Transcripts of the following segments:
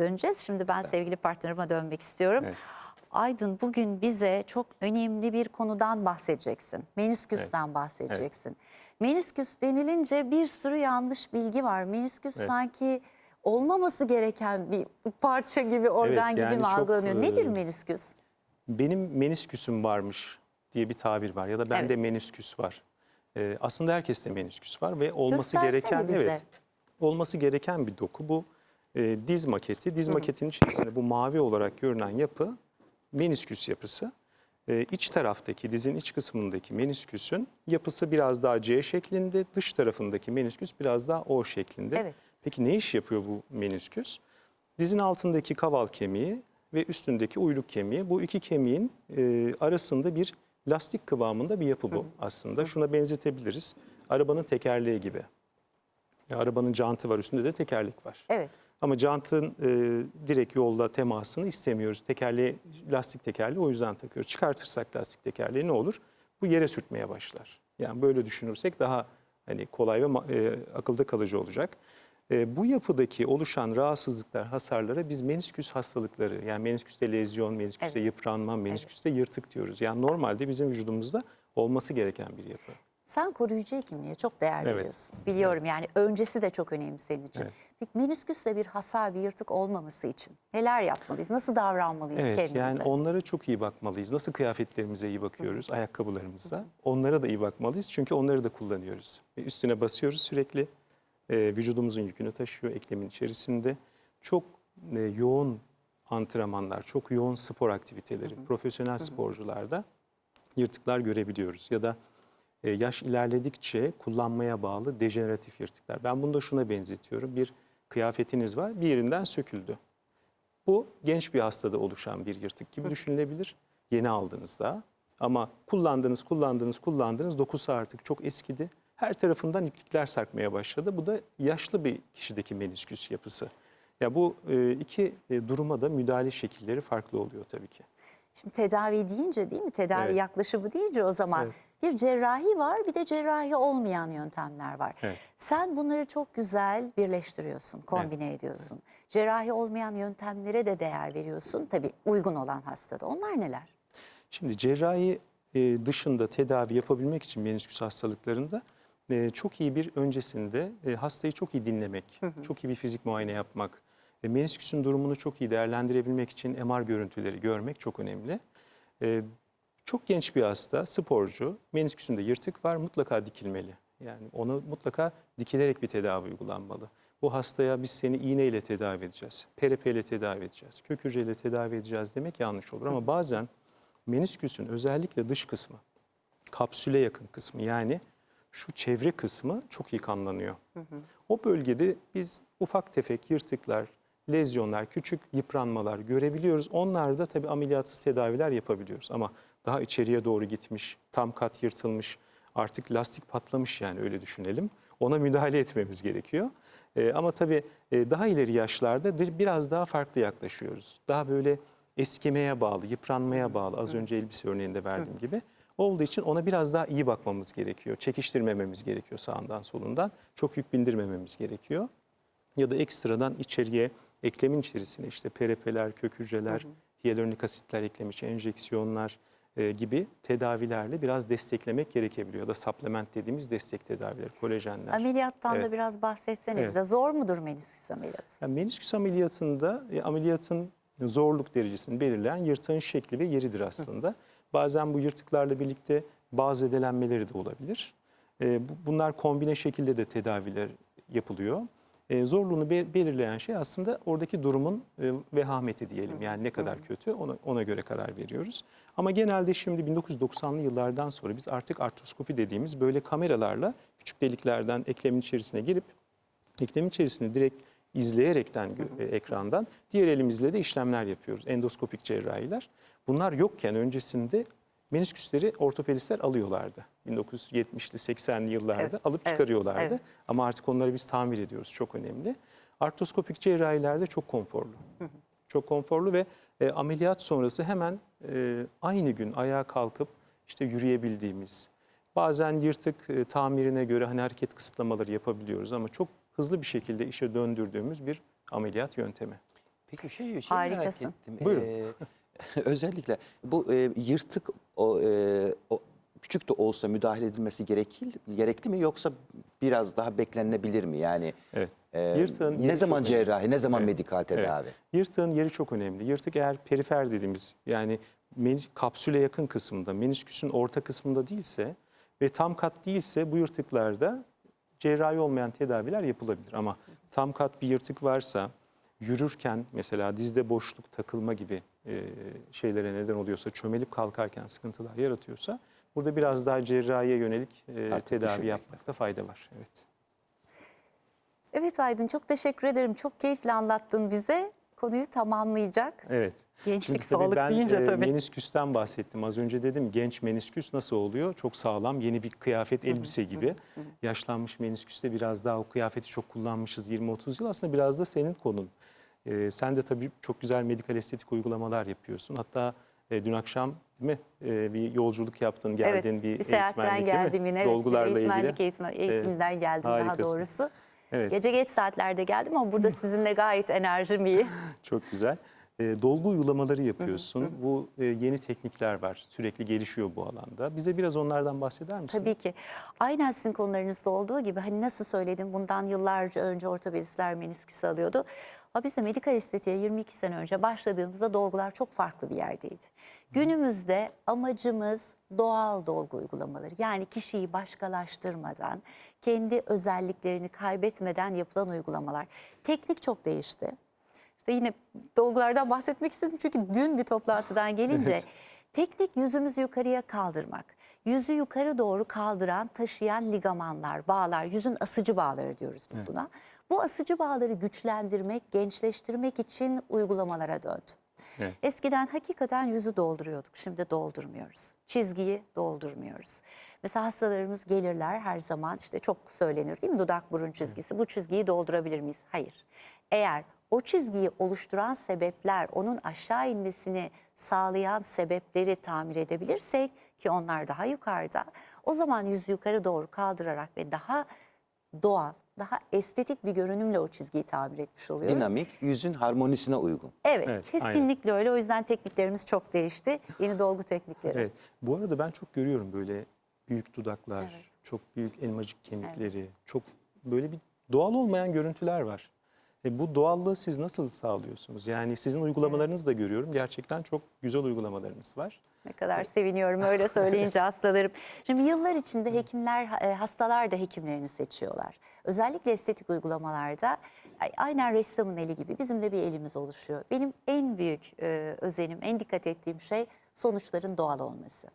döneceğiz. Şimdi ben sevgili partnerime dönmek istiyorum. Evet. Aydın bugün bize çok önemli bir konudan bahsedeceksin. Menisküsten bahsedeceksin. Menisküs denilince bir sürü yanlış bilgi var. Menisküs Evet. sanki olmaması gereken bir parça gibi, organ gibi yani mi çok, algılanıyor? e, Nedir menisküs? Benim menisküsüm varmış diye bir tabir var ya da bende Evet. menisküs var. Ee, aslında herkeste menisküs var ve olması Göstersene gereken bize. evet olması gereken bir doku bu e, diz maketi. Diz maketinin içerisinde bu mavi olarak görünen yapı menisküs yapısı. Ee, iç taraftaki dizin iç kısmındaki menisküsün yapısı biraz daha C şeklinde, dış tarafındaki menisküs biraz daha O şeklinde. Evet. Peki ne iş yapıyor bu menisküs? Dizin altındaki kaval kemiği ve üstündeki uyluk kemiği. Bu iki kemiğin e, arasında bir lastik kıvamında bir yapı bu aslında. Şuna benzetebiliriz. Arabanın tekerleği gibi. Ya, arabanın jantı var, üstünde de tekerlek var. Evet. Ama jantın e, direkt yolda temasını istemiyoruz. Tekerleği, lastik tekerleği o yüzden takıyoruz. Çıkartırsak lastik tekerleği ne olur? Bu yere sürtmeye başlar. Yani böyle düşünürsek daha hani kolay ve e, akılda kalıcı olacak. E, bu yapıdaki oluşan rahatsızlıklar, hasarlara biz menisküs hastalıkları, yani menisküste lezyon, menisküste Evet. yıpranma, menisküste yırtık diyoruz. Yani normalde bizim vücudumuzda olması gereken bir yapı. Sen koruyucu hekimliğe çok değer Evet. veriyorsun. Biliyorum yani öncesi de çok önemli senin için. Evet. Peki menisküsle bir hasar, bir yırtık olmaması için neler yapmalıyız? Nasıl davranmalıyız Evet kendimize? yani onlara çok iyi bakmalıyız. Nasıl kıyafetlerimize iyi bakıyoruz, ayakkabılarımıza. Onlara da iyi bakmalıyız çünkü onları da kullanıyoruz. Ve üstüne basıyoruz sürekli. Ee, vücudumuzun yükünü taşıyor eklemin içerisinde. Çok e, yoğun antrenmanlar, çok yoğun spor aktiviteleri, profesyonel sporcularda yırtıklar görebiliyoruz. Ya da e, yaş ilerledikçe kullanmaya bağlı dejeneratif yırtıklar. Ben bunu da şuna benzetiyorum. Bir kıyafetiniz var, bir yerinden söküldü. Bu genç bir hastada oluşan bir yırtık gibi düşünülebilir. Yeni aldığınızda. Ama kullandınız, kullandınız, kullandınız. Dokusu artık çok eskidi. Her tarafından iplikler sarkmaya başladı. Bu da yaşlı bir kişideki menisküs yapısı. Ya bu e, iki e, duruma da müdahale şekilleri farklı oluyor tabii ki. Şimdi tedavi deyince değil mi? Tedavi Evet. yaklaşımı deyince o zaman Evet. Bir cerrahi var bir de cerrahi olmayan yöntemler var. Evet. Sen bunları çok güzel birleştiriyorsun, kombine ediyorsun. Cerrahi olmayan yöntemlere de değer veriyorsun. Tabii uygun olan hastada. Onlar neler? Şimdi cerrahi e, dışında tedavi yapabilmek için menisküs hastalıklarında e, çok iyi bir öncesinde e, hastayı çok iyi dinlemek, çok iyi bir fizik muayene yapmak, menisküsün durumunu çok iyi değerlendirebilmek için MR görüntüleri görmek çok önemli. Çok genç bir hasta, sporcu, menisküsünde yırtık var mutlaka dikilmeli. Yani ona mutlaka dikilerek bir tedavi uygulanmalı. Bu hastaya biz seni iğneyle tedavi edeceğiz, PRP ile tedavi edeceğiz, kök hücreyle tedavi edeceğiz demek yanlış olur. Ama bazen menisküsün özellikle dış kısmı, kapsüle yakın kısmı yani şu çevre kısmı çok iyi kanlanıyor. O bölgede biz ufak tefek yırtıklar, lezyonlar, küçük yıpranmalar görebiliyoruz. Onlarda tabii ameliyatsız tedaviler yapabiliyoruz. Ama daha içeriye doğru gitmiş, tam kat yırtılmış, artık lastik patlamış yani öyle düşünelim. Ona müdahale etmemiz gerekiyor. Ee, ama tabii e, daha ileri yaşlarda bir- biraz daha farklı yaklaşıyoruz. Daha böyle eskimeye bağlı, yıpranmaya bağlı az önce elbise örneğinde verdiğim gibi olduğu için ona biraz daha iyi bakmamız gerekiyor. Çekiştirmememiz gerekiyor sağından solundan. Çok yük bindirmememiz gerekiyor. Ya da ekstradan içeriye eklemin içerisine işte PRP'ler, kök hücreler, hyaluronik asitler eklemiş, enjeksiyonlar e, gibi tedavilerle biraz desteklemek gerekebiliyor. Ya da supplement dediğimiz destek tedavileri, kolajenler. Ameliyattan da Evet. biraz bahsetsene Evet. bize. Zor mudur menisküs ameliyatı? Yani menisküs ameliyatında e, ameliyatın zorluk derecesini belirleyen yırtığın şekli ve yeridir aslında. Bazen bu yırtıklarla birlikte bazı zedelenmeleri de olabilir. E, bu- bunlar kombine şekilde de tedaviler yapılıyor. E, zorluğunu be- belirleyen şey aslında oradaki durumun e, vehameti diyelim. Yani ne kadar kötü ona, ona göre karar veriyoruz. Ama genelde şimdi 1990'lı yıllardan sonra biz artık artroskopi dediğimiz böyle kameralarla küçük deliklerden eklemin içerisine girip eklemin içerisinde direkt izleyerekten gö- e, ekrandan diğer elimizle de işlemler yapıyoruz. Endoskopik cerrahiler. Bunlar yokken öncesinde menisküsleri ortopedistler alıyorlardı. 1970'li 80'li yıllarda Evet, alıp evet, çıkarıyorlardı. evet. Ama artık onları biz tamir ediyoruz. Çok önemli. Artroskopik cerrahilerde çok konforlu. Çok konforlu ve e, ameliyat sonrası hemen e, aynı gün ayağa kalkıp işte yürüyebildiğimiz, bazen yırtık e, tamirine göre hani hareket kısıtlamaları yapabiliyoruz ama çok hızlı bir şekilde işe döndürdüğümüz bir ameliyat yöntemi. Peki bir şey, şey merak ettim. Buyurun. Ee, özellikle bu e, yırtık o, e, o küçük de olsa müdahale edilmesi gerekir, gerekli mi yoksa biraz daha beklenilebilir mi? Yani Evet. e, Yırtığın ne zaman cerrahi, ne zaman Evet. medikal tedavi? Yırtığın yeri çok önemli. Yırtık eğer perifer dediğimiz yani kapsüle yakın kısımda, menisküsün orta kısmında değilse ve tam kat değilse bu yırtıklarda cerrahi olmayan tedaviler yapılabilir. Ama tam kat bir yırtık varsa yürürken mesela dizde boşluk takılma gibi e, şeylere neden oluyorsa, çömelip kalkarken sıkıntılar yaratıyorsa burada biraz daha cerrahiye yönelik e, Artık tedavi düşünmek yapmakta fayda var. Evet. Evet Aydın çok teşekkür ederim. Çok keyifli anlattın bize. Konuyu tamamlayacak. Evet. Gençlik, Şimdi tabii sağlık ben deyince e, tabii. menisküsten bahsettim. Az önce dedim genç menisküs nasıl oluyor? Çok sağlam, yeni bir kıyafet, elbise gibi. Yaşlanmış menisküste biraz daha o kıyafeti çok kullanmışız 20-30 yıl. Aslında biraz da senin konun. E, sen de tabii çok güzel medikal estetik uygulamalar yapıyorsun. Hatta e, dün akşam değil mi e, bir yolculuk yaptın, geldin evet, bir, bir seyahatten eğitmenlik, değil mi? geldim yine. Evet, Dolgularla eğitmenlik ilgili. eğitmen, eğitimden geldim daha harikasın. doğrusu. Evet. Gece geç saatlerde geldim ama burada sizinle gayet enerjim iyi. Çok güzel. E, dolgu uygulamaları yapıyorsun. Bu e, yeni teknikler var. Sürekli gelişiyor bu alanda. Bize biraz onlardan bahseder misin? Tabii ki. Aynen sizin konularınızda olduğu gibi hani nasıl söyledim bundan yıllarca önce ortopedistler menisküs alıyordu. Ama biz de medikal estetiğe 22 sene önce başladığımızda dolgular çok farklı bir yerdeydi. Günümüzde amacımız doğal dolgu uygulamaları. Yani kişiyi başkalaştırmadan, kendi özelliklerini kaybetmeden yapılan uygulamalar. Teknik çok değişti. İşte yine dolgulardan bahsetmek istedim çünkü dün bir toplantıdan gelince Evet. teknik yüzümüzü yukarıya kaldırmak. Yüzü yukarı doğru kaldıran, taşıyan ligamanlar, bağlar, yüzün asıcı bağları diyoruz biz buna. Bu asıcı bağları güçlendirmek, gençleştirmek için uygulamalara döndü. Evet. Eskiden hakikaten yüzü dolduruyorduk, şimdi doldurmuyoruz. Çizgiyi doldurmuyoruz. Mesela hastalarımız gelirler her zaman işte çok söylenir değil mi dudak burun çizgisi. Bu çizgiyi doldurabilir miyiz? Hayır. Eğer o çizgiyi oluşturan sebepler, onun aşağı inmesini sağlayan sebepleri tamir edebilirsek ki onlar daha yukarıda, o zaman yüzü yukarı doğru kaldırarak ve daha doğal, daha estetik bir görünümle o çizgiyi tamir etmiş oluyoruz. Dinamik, yüzün harmonisine uygun. Evet, Evet, kesinlikle öyle. O yüzden tekniklerimiz çok değişti. Yeni dolgu teknikleri. Evet. Bu arada ben çok görüyorum böyle büyük dudaklar, Evet. çok büyük elmacık kemikleri, çok böyle bir doğal olmayan görüntüler var. E bu doğallığı siz nasıl sağlıyorsunuz? Yani sizin uygulamalarınızı da görüyorum. Gerçekten çok güzel uygulamalarınız var. Ne kadar seviniyorum öyle söyleyince hastalarım. Şimdi yıllar içinde hekimler, e, hastalar da hekimlerini seçiyorlar. Özellikle estetik uygulamalarda ay- aynen ressamın eli gibi bizim de bir elimiz oluşuyor. Benim en büyük e, özenim, en dikkat ettiğim şey sonuçların doğal olması.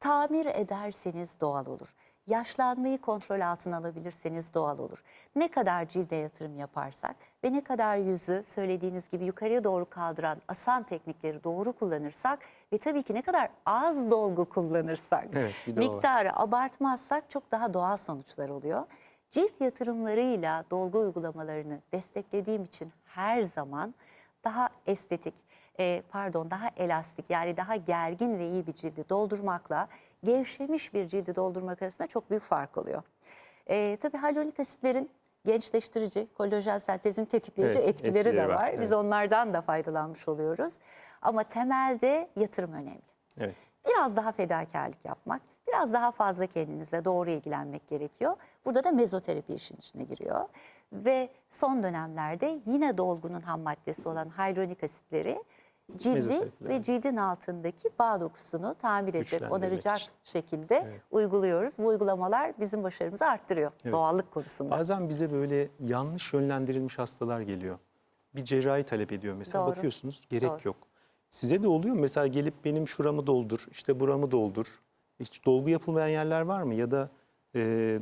Tamir ederseniz doğal olur. Yaşlanmayı kontrol altına alabilirseniz doğal olur. Ne kadar cilde yatırım yaparsak ve ne kadar yüzü söylediğiniz gibi yukarıya doğru kaldıran asan teknikleri doğru kullanırsak ve tabii ki ne kadar az dolgu kullanırsak, Evet, var. miktarı abartmazsak çok daha doğal sonuçlar oluyor. Cilt yatırımlarıyla dolgu uygulamalarını desteklediğim için her zaman daha estetik, e, pardon daha elastik yani daha gergin ve iyi bir cildi doldurmakla gevşemiş bir cildi doldurmak arasında çok büyük fark oluyor. E, tabii hyaluronik asitlerin gençleştirici, kolajen sentezini tetikleyici Evet, etkileri, etkileri de var, var. Biz evet. onlardan da faydalanmış oluyoruz. Ama temelde yatırım önemli. Evet. Biraz daha fedakarlık yapmak, biraz daha fazla kendinizle doğru ilgilenmek gerekiyor. Burada da mezoterapi işin içine giriyor. Ve son dönemlerde yine dolgunun ham maddesi olan hyaluronik asitleri cildi ve cildin altındaki bağ dokusunu tamir edecek, onaracak için. şekilde Evet. uyguluyoruz. Bu uygulamalar bizim başarımızı arttırıyor Evet. doğallık konusunda. Bazen bize böyle yanlış yönlendirilmiş hastalar geliyor. Bir cerrahi talep ediyor mesela Doğru. bakıyorsunuz gerek Doğru. yok. Size de oluyor mu? Mesela gelip benim şuramı doldur, işte buramı doldur. Hiç dolgu yapılmayan yerler var mı? Ya da e,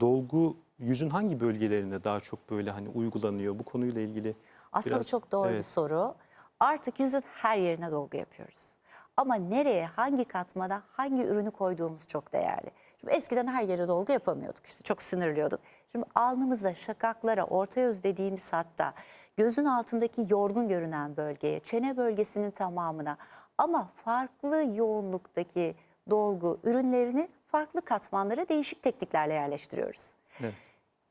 dolgu yüzün hangi bölgelerinde daha çok böyle hani uygulanıyor? Bu konuyla ilgili Aslında biraz- çok doğru bir evet. soru. Artık yüzün her yerine dolgu yapıyoruz. Ama nereye, hangi katmana, hangi ürünü koyduğumuz çok değerli. Şimdi eskiden her yere dolgu yapamıyorduk. İşte çok sınırlıyorduk. Şimdi alnımıza, şakaklara, orta göz dediğimiz hatta gözün altındaki yorgun görünen bölgeye, çene bölgesinin tamamına ama farklı yoğunluktaki dolgu ürünlerini farklı katmanlara değişik tekniklerle yerleştiriyoruz. Evet.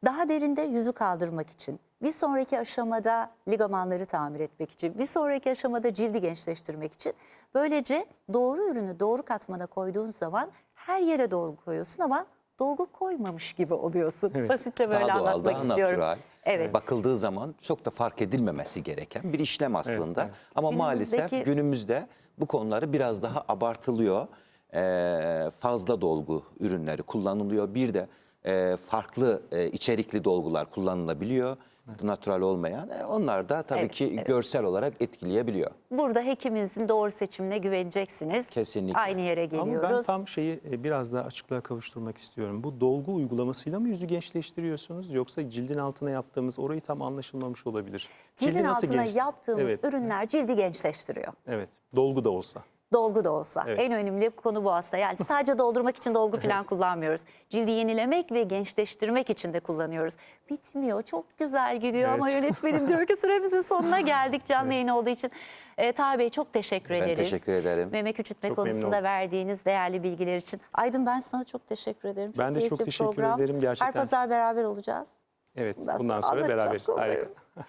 Daha derinde yüzü kaldırmak için, bir sonraki aşamada ligamanları tamir etmek için, bir sonraki aşamada cildi gençleştirmek için. Böylece doğru ürünü doğru katmana koyduğun zaman her yere doğru koyuyorsun ama dolgu koymamış gibi oluyorsun. Evet. Basitçe böyle daha doğal, anlatmak daha istiyorum. natural. Evet. Bakıldığı zaman çok da fark edilmemesi gereken bir işlem aslında. evet. Ama Günümüzdeki- maalesef günümüzde bu konuları biraz daha abartılıyor. Ee, fazla dolgu ürünleri kullanılıyor. Bir de e, farklı e, içerikli dolgular kullanılabiliyor. Natural olmayan. E, onlar da tabii Evet, ki evet. görsel olarak etkileyebiliyor. Burada hekiminizin doğru seçimine güveneceksiniz. Kesinlikle. Aynı yere Ama geliyoruz. ben tam şeyi e, biraz daha açıklığa kavuşturmak istiyorum. Bu dolgu uygulamasıyla mı yüzü gençleştiriyorsunuz yoksa cildin altına yaptığımız orayı tam anlaşılmamış olabilir. Cildin Cildi altına genç- yaptığımız Evet, ürünler cildi gençleştiriyor. evet. Dolgu da olsa. Dolgu da olsa. Evet. En önemli konu bu aslında. Yani sadece doldurmak için dolgu falan kullanmıyoruz. Cildi yenilemek ve gençleştirmek için de kullanıyoruz. Bitmiyor. Çok güzel gidiyor ama Evet. yönetmenim diyor ki süremizin sonuna geldik canlı yayın olduğu için. Ee, Taha Bey çok teşekkür Ben ederiz. teşekkür ederim. Meme küçültme Çok konusunda verdiğiniz değerli bilgiler için. Aydın ben sana çok teşekkür ederim. Ben de çok teşekkür program. ederim gerçekten. Her pazar beraber olacağız. Evet. Bundan Bundan, sonra sonra beraberiz. Harika.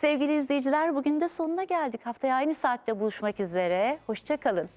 Sevgili izleyiciler bugün de sonuna geldik. Haftaya aynı saatte buluşmak üzere. Hoşçakalın.